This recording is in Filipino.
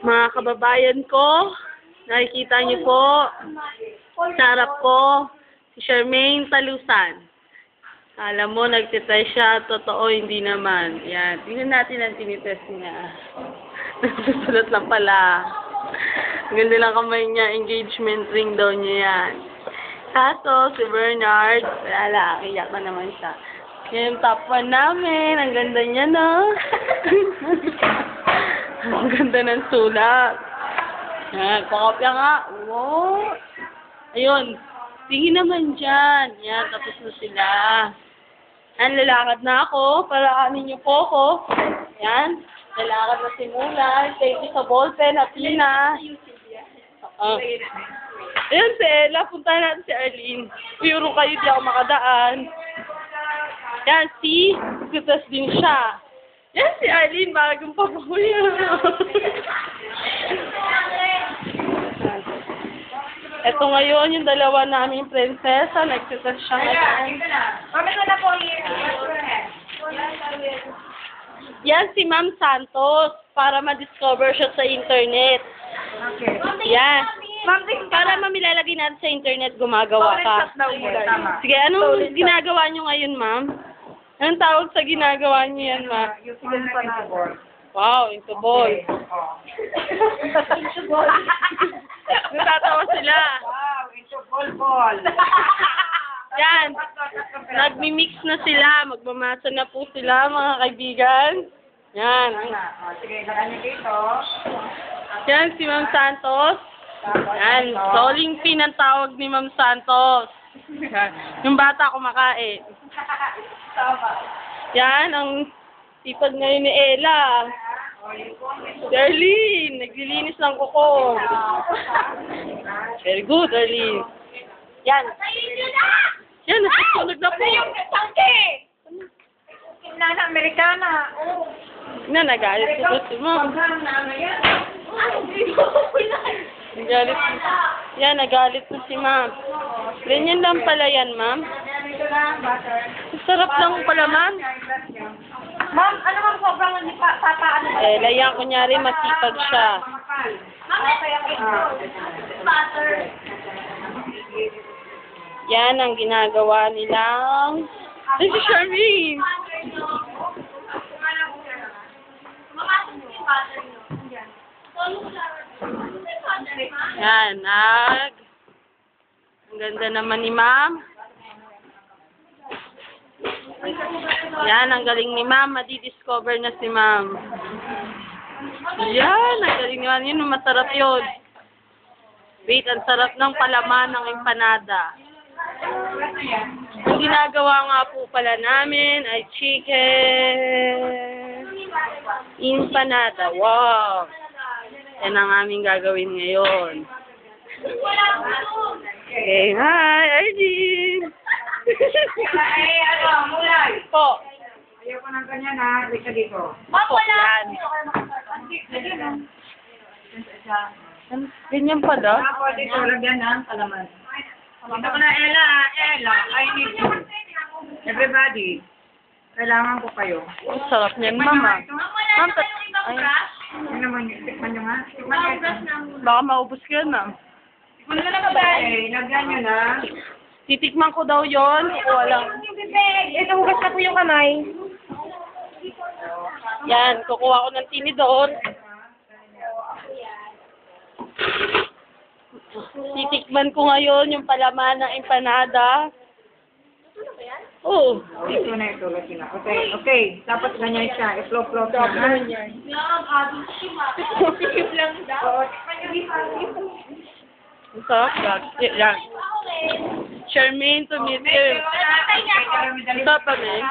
Mga kababayan ko, nakikita niyo po, sa harap ko, si Charmaine Talusan. Alam mo, nagtitry siya. Totoo, hindi naman. Yan. Tingnan natin ang tinitest niya. Nagsusulat lang pala. Ganda lang kamay niya. Engagement ring daw niya yan. Kaso, si Bernard, wala, iyak na naman siya. Yan yung top 1 namin. Ang ganda niya, no? ang ganda ng sulat. Yan, pakopya nga. Wow. Ayun. Tingin naman dyan. Yan, tapos na sila. Yan, lalakad na ako. Paraanin niyo po ako. Yan. Lalakad na si Mulay. Thank you sa ballpen, Athena. Oo. Ayan si Ella. Punta natin si Arlene. Puro kayo, di ako makadaan. Yan, si. Kutas din siya. Yan si Arlene. Bagong pabuya. Ito ngayon, yung dalawa naming prinsesa. Nagsitas siya ngayon. Yan si Ma'am Santos para ma-discover siya sa internet. Okay. Yan. Ma'am. Para mamilalagay natin sa internet, gumagawa ka. Sige, anong ginagawa niyo ngayon, ma'am? Anong tawag sa ginagawa niyo yan, ma'am? Using pa na. Wow, into ball. Oh. Natatawa sila. Wow, ito ball ball. Yan. Nagmi-mix na sila. Magmamasa na po sila, mga kaibigan. Yan. Sige, niyo dito. Yan, si Ma'am Santos. Yan, soling pin ang tawag ni Ma'am Santos. Yan. Yung bata kumakain. Yan, ang sipag ngayon ni Ella. Darlene, naglilinis ng kuko. Very good, Darlene. Yan. Yan, nasusunog na po. Tangke! Nana Americana. Oh. Na, nagalit si na ano yan? Nagalit. Yan, nagalit po si Ma'am. Ganyan lang pala yan, Ma'am. Dito na, butter. Sarap lang pala, Ma'am. Ma'am, ano ma'am sobrang hindi pa, papa, ano ba? Eh, layan, kunyari, masipag siya. Ma'am, okay, okay. Butter. Yan ang ginagawa nilang... Ay, si Charmaine! Yan, nag... Ang ganda naman ni Ma'am. Yan, ang galing ni Ma'am. Madi-discover na si Ma'am. Yan, ang galing naman. Yun, masarap yun. Wait, ang sarap ng palaman ng empanada. Ang ginagawa nga po pala namin ay chicken empanada. Wow! Yan ang aming gagawin ngayon. Okay, hi, Arlene! Ay, ano, mulay. po. Ayoko ng ganyan ha. Bisa dito. Po, yan. Ganyan pala. Ah, pwede ko lagyan ng kalaman. Dito ko na, Ella. Ella, I need you. Everybody. Kailangan ko kayo. Ang sarap niyan, mama. Ma'am, tat- ay, Ano naman yun? Tikman nyo nga. Tikman nyo baka maubos ka na. Tikman nyo na ba? Eh, lagyan nyo na. Titikman ko daw yon. Kukuha lang. Ito, hugas na po yung kamay. Yan, kukuha ko ng tinidor. Titikman ko ngayon yung palaman ng empanada. Oo. Ito na ito. Lagyan na. Okay, okay. Dapat ganyan siya. I-flow-flow siya. ha? Oo, tikman nyo. Ang sarap yan. Charmaine to meet pa, Ming.